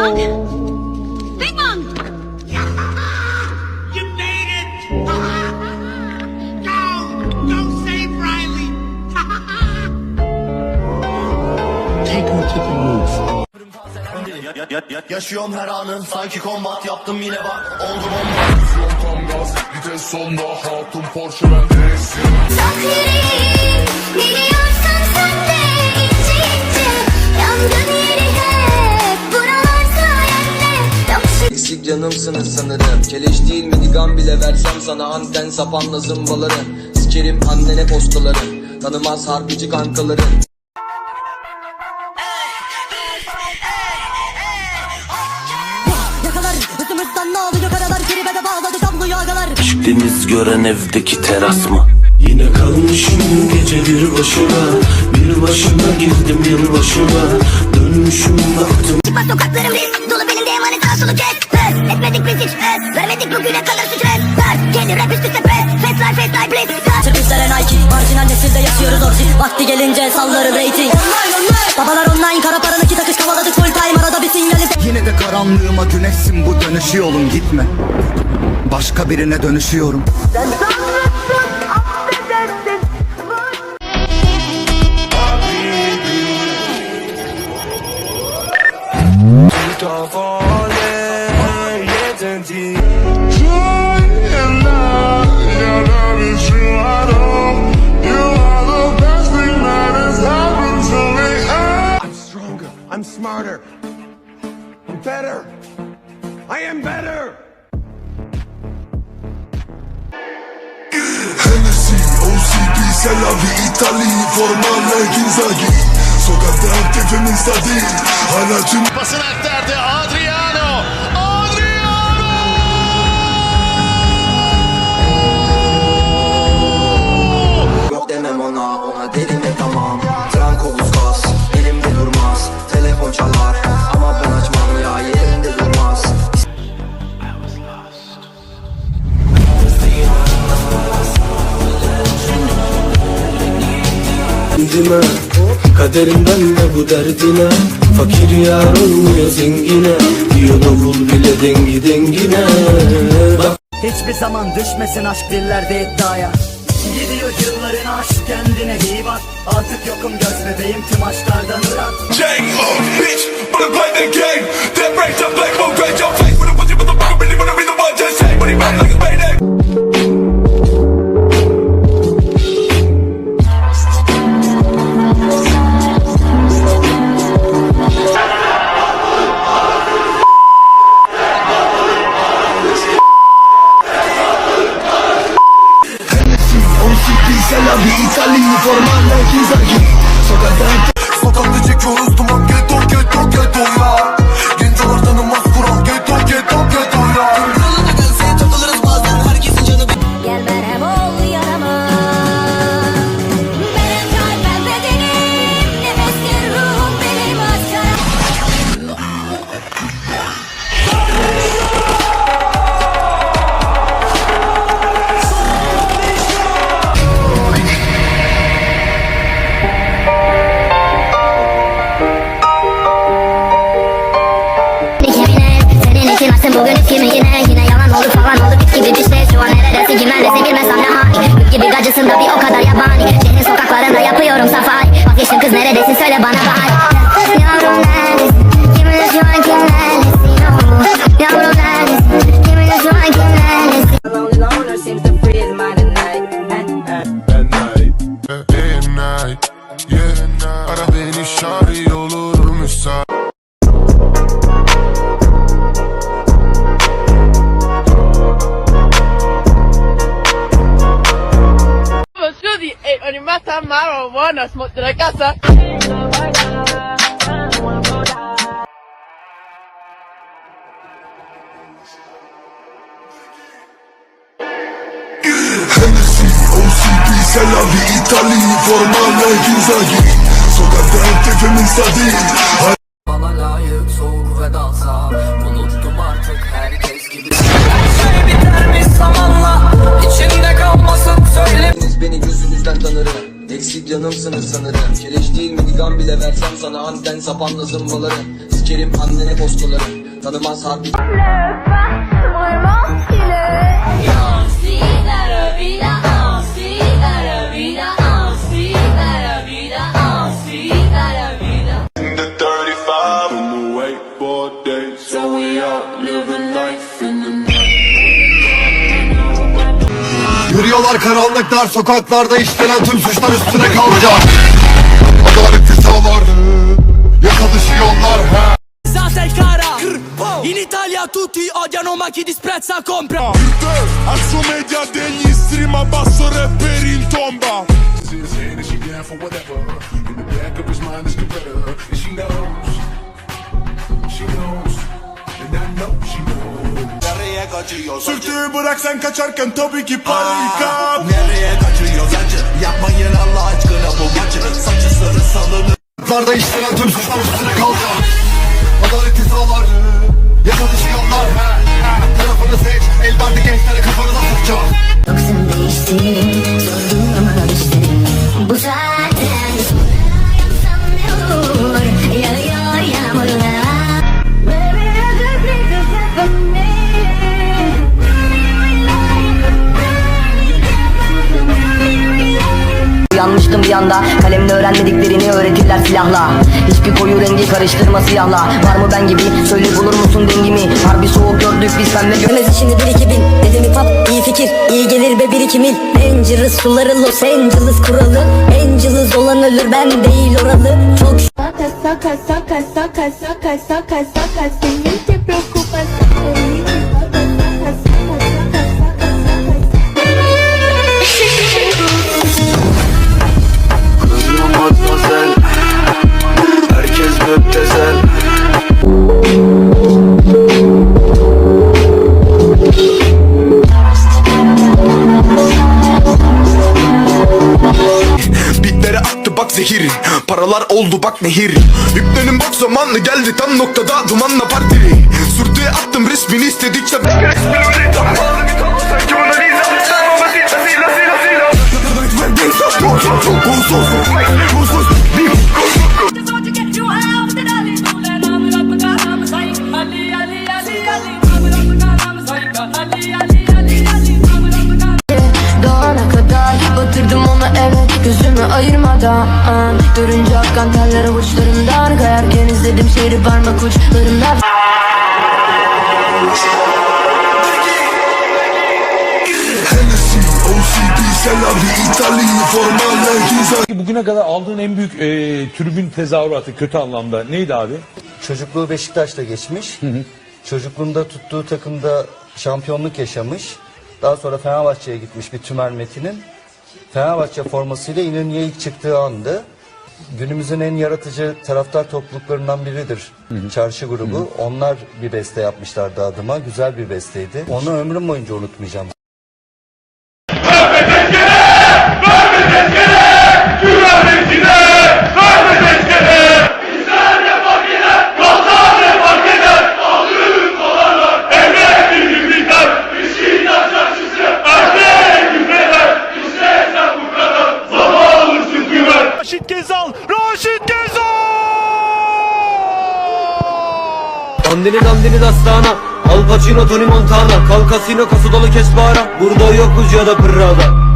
Bing bong. You made it! go! Go save Riley! Take her to the roof. Ya- ya- ya- Yaşıyorum her anın sanki kombat yaptım yine bak Oldu bomba Aksiyon tam gaz Vites sonda hatun Porsche ben direksiyon Çok yüreğim Biliyorsan sen de ince ince Yangın Eksik canımsınız sanırım. Keleş değil mi digan bile versem sana. Anten sapanla zımbaları Sikerim annene postaları Tanımaz harbici kankaların üstümüzden ne oluyor karalar Kiribede bağladı kabloyu agalar Deniz gören evdeki teras mı? Yine kalmışım gece bir başıma. Bir başıma girdim yılbaşıma. Dönmüşüm baktım. Çıkmaz sokaklarım risk Dolu belinde emanet sağ solu kes etmedik biz hiç. Pes Vermedik bugüne kadar stres Ders kendi rap üst üste pes Fast life fast life blitz. Sürprizlere Nike. Marjinal nesilde yaşıyoruz orji Vakti gelince sallarım rating. Online online. Babalar online kara para nakit akış kovaladık full time. Arada bir sinyali Yine de karanlığıma güneşsin bu dönüşü yolum. Gitme. Başka birine dönüşüyorum. I'm better. I am better! Hennessy, OCP, Selavi, İtali Formale, Ginzagi Sokakta aktifimin stabil Hala tüm Basın aktardı Adriano Kaderimden de bu derdine Fakir yar olmuyor zengine Diyor davul bile dengi dengine. Bak Hiçbir zaman düşmesin aşk dillerde iddiaya. Gidiyor yılların aşk kendine iyi bak. Artık yokum göz bebeğim tüm aşklardan ırak. J.O. bitch, wanna play the game. That breaks the Formale, Ginzagi mata marijuana smoke de la casa. Hennessy, OCP, Selavi, İtali Formale, Ginzagi Sokakta aktifimin stabil Bana layık soğuk ve dalsa Unuttum artık herkes gibi Deniz beni gözünüzden tanırım Eksik canımsınız sanırım. Keleş değil mi? Digan bile versem sana Anten sapanla zımbaları Sikerim Kerim annene postaları Tanımaz harbi. In the 35 on the wakeboard days. So we out living life in the Yürüyorlar karanlıklar sokaklarda işlenen tüm suçlar üstüne kalacak. Adaleti sağlardı Yakadışıyorlar he Zaten cara In Italia tutti odiano ma chi disprezza compra sen kaçarken tabii ki panikat Nereye kaçıyor sence Yapmayın Allah aşkına bu maçı Saçı sarı salını Sokaklarda işlenen tüm suçlar öğretirler silahla. Hiçbir koyu rengi karıştırma siyahla. Var mı ben gibi? Söyle bulur musun dengimi? Harbi soğuk gördük biz pembe Görmez şimdi bir iki bin. Dedim hip iyi fikir. İyi gelir be bir iki mil. Dangerous suları Los Angeles kuralı. Angeles olan ölür ben değil oralı. Çok Saca, saca, saca, saca, saca, saca, saca, bak zehir Paralar oldu bak nehir Yüklenin bak zamanı geldi tam noktada Dumanla partili Sürtüye attım resmini istedikçe Doğana ayırmadan Görünce akkan teller avuçlarımdan Kayarken izledim şehri parmak uçlarımdan Bugüne kadar aldığın en büyük e, tribün tezahüratı kötü anlamda neydi abi? Çocukluğu Beşiktaş'ta geçmiş. Çocukluğunda tuttuğu takımda şampiyonluk yaşamış. Daha sonra Fenerbahçe'ye gitmiş bir Tümer Metin'in. Fenerbahçe formasıyla İnönü'ye ilk çıktığı andı. Günümüzün en yaratıcı taraftar topluluklarından biridir. Çarşı grubu. Onlar bir beste yapmışlardı adıma. Güzel bir besteydi. Onu ömrüm boyunca unutmayacağım. Raşit Dandini dandini dastana Al Pacino Tony Montana Kal kasino kası dolu Burada yokuz ya da pırrada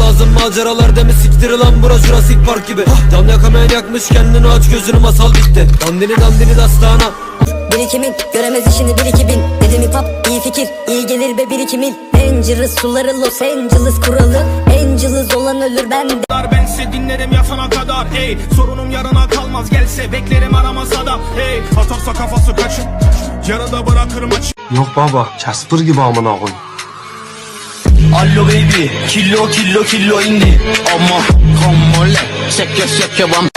lazım maceralar deme siktir lan bura Jurassic Park gibi. Can yakamayan yakmış kendini aç gözünü masal bitti. Dandini dandini dastana Birikimin göremez işini bir iki bin. Dedim hip hop iyi fikir iyi gelir be bir iki mil Dangerous suları Los Angeles kuralı. Angeles olan ölür ben de. Ben size dinlerim yatana kadar Hey. Sorunum yarına kalmaz Gelse beklerim aramasa da Hey. Atarsa kafası kaçın Yarıda bırakırım açık Yok baba Casper gibi amına koy Allo baby Killo killo killo indi. Ama Kamole Sekke sekke bam